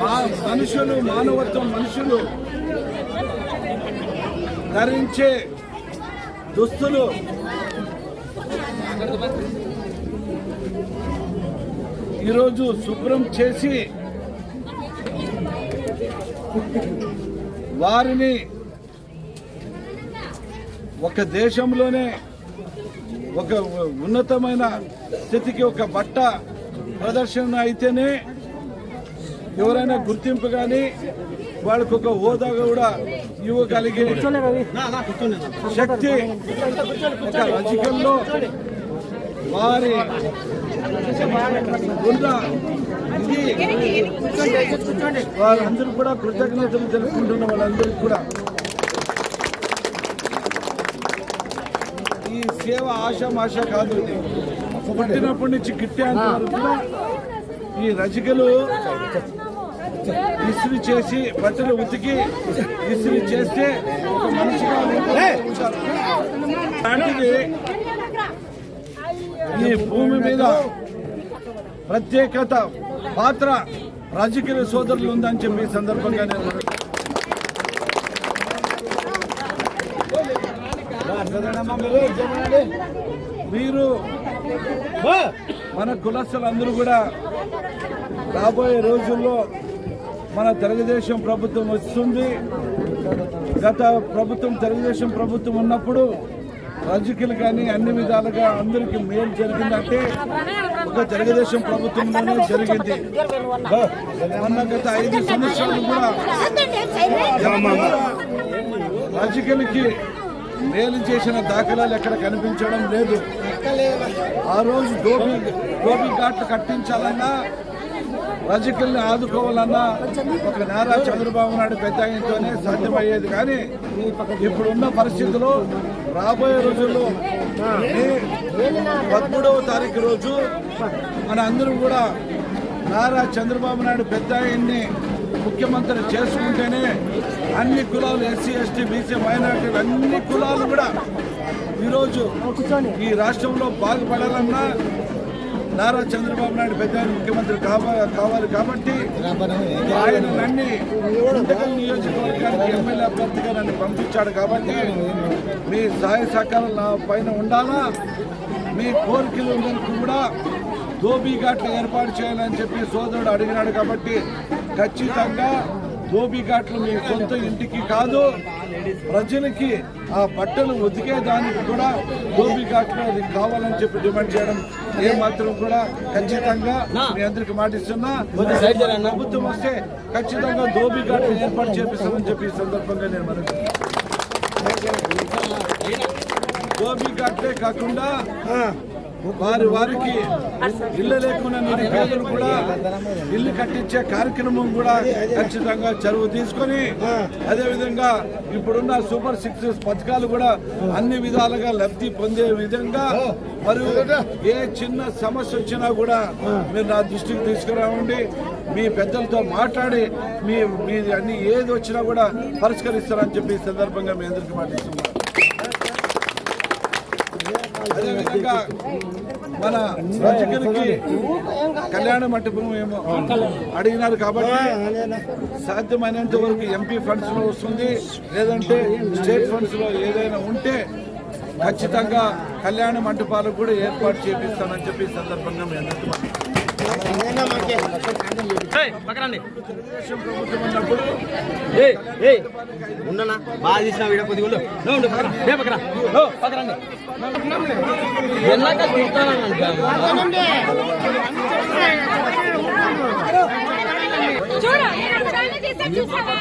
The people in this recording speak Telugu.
మా మనుషులు మానవత్వం మనుషులు ధరించే దుస్తులు ఈరోజు శుభ్రం చేసి వారిని ఒక దేశంలోనే ఒక ఉన్నతమైన స్థితికి ఒక బట్ట ప్రదర్శన అయితేనే ఎవరైనా గుర్తింపు కానీ వాళ్ళకు ఒక హోదా కూడా ఇవ్వగలిగే శక్తి ఒక రాజకీయంలో వారి ఉన్న వారందరూ కూడా కృతజ్ఞతలు తెలుపుకుంటున్న వాళ్ళందరికీ కూడా. ఈ సేవ ఆశామాష కాదు ఇది పుట్టినప్పటి నుంచి వరకు కూడా ఈ రజికలు ఇస్త్రీ చేసి బట్టలు ఉతికి ఇస్త్రీ చేస్తే ఒక మనిషిగా ఉంటారు. అలాంటిది ఈ భూమి మీద ప్రత్యేకత పాత్ర రాజకీయ సోదరులు ఉందని చెప్పి ఈ సందర్భంగా నేను మీరు మన కులస్తులందరూ కూడా రాబోయే రోజుల్లో మన తెలుగుదేశం ప్రభుత్వం వస్తుంది. గత ప్రభుత్వం తెలుగుదేశం ప్రభుత్వం ఉన్నప్పుడు రాజకీయాలు కానీ అన్ని విధాలుగా అందరికీ మేలు జరిగిందంటే ఒక తెలుగుదేశం ప్రభుత్వంలోనే జరిగింది. మొన్న గత ఐదు సంవత్సరాలు కూడా రాజకీయాలకి మేలు చేసిన దాఖలాలు ఎక్కడ కనిపించడం లేదు. ఆ రోజు దోబి దోబి ఘాట్లు కట్టించాలన్నా రాజకీయాల్ని ఆదుకోవాలన్నా ఒక నారా చంద్రబాబు నాయుడు పెద్ద ఆయనతోనే సాధ్యమయ్యేది. కానీ ఇప్పుడున్న పరిస్థితుల్లో రాబోయే రోజుల్లో పదమూడవ తారీఖు రోజు మన అందరం కూడా నారా చంద్రబాబు నాయుడు పెద్ద ఆయన్ని ముఖ్యమంత్రి చేసుకుంటేనే అన్ని కులాలు ఎస్సీ ఎస్టీ బీసీ మైనార్టీలు అన్ని కులాలు కూడా ఈరోజు ఈ రాష్ట్రంలో బాగుపడాలన్నా నారా చంద్రబాబు నాయుడు పెద్ద ముఖ్యమంత్రి కావాలి కాబట్టి ఆయన నన్ను గుంతకల్ నియోజకవర్గానికి ఎమ్మెల్యే అభ్యర్థిగా నన్ను పంపించాడు కాబట్టి మీ సహాయ సహకారం నా పైన ఉండాలా? మీ కోరికలు కూడా ధోబీ ఘాట్లు ఏర్పాటు చేయాలని చెప్పి సోదరుడు అడిగినాడు కాబట్టి ఖచ్చితంగా ధోబీ ఘాట్లు మీ సొంత ఇంటికి కాదు ప్రజలకి ఆ బట్టలు ఉతికే దానికి కూడా ధోబీ ఘాట్లు అది కావాలని చెప్పి డిమాండ్ చేయడం ఏ మాత్రం కూడా ఖచ్చితంగా మీ అందరికి మాటిస్తున్నా. ప్రభుత్వం వస్తే ఖచ్చితంగా ధోబీ ఘాట్లు ఏర్పాటు చేపిస్తామని చెప్పి ఈ సందర్భంగా నేను మనవి ధోబీ ఘాట్లే కాకుండా వారి వారికి ఇల్లు లేకుండా నిరుపేదలు కూడా ఇల్లు కట్టించే కార్యక్రమం కూడా ఖచ్చితంగా చరువు తీసుకొని అదే విధంగా ఇప్పుడున్న సూపర్ సిక్స్ పథకాలు కూడా అన్ని విధాలుగా లబ్ధి పొందే విధంగా మరియు ఏ చిన్న సమస్య వచ్చినా కూడా మీరు నా దృష్టికి తీసుకురావండి. మీ పెద్దలతో మాట్లాడి మీ మీ అన్ని ఏది వచ్చినా కూడా పరిష్కరిస్తారని చెప్పి ఈ సందర్భంగా మీ అందరికీ మాటిస్తున్నాను. అదేవిధంగా మన రాజకీయాలకి కళ్యాణ మంటపం ఏమో అడిగినారు కాబట్టి సాధ్యమైనంత వరకు ఎంపీ ఫండ్స్లో వస్తుంది. లేదంటే స్టేట్ ఫండ్స్లో ఏదైనా ఉంటే ఖచ్చితంగా కళ్యాణ మంటపాలకు కూడా ఏర్పాటు చేపిస్తానని చెప్పి సందర్భంగా మీ ఉండనా? బాగా తీసిన వీడియో కొద్దిగా ఉండు. ఉండు పక్కన. ఏ పక్కన. ఓ పక్కన ఎన్నాక చూడు చూసావా?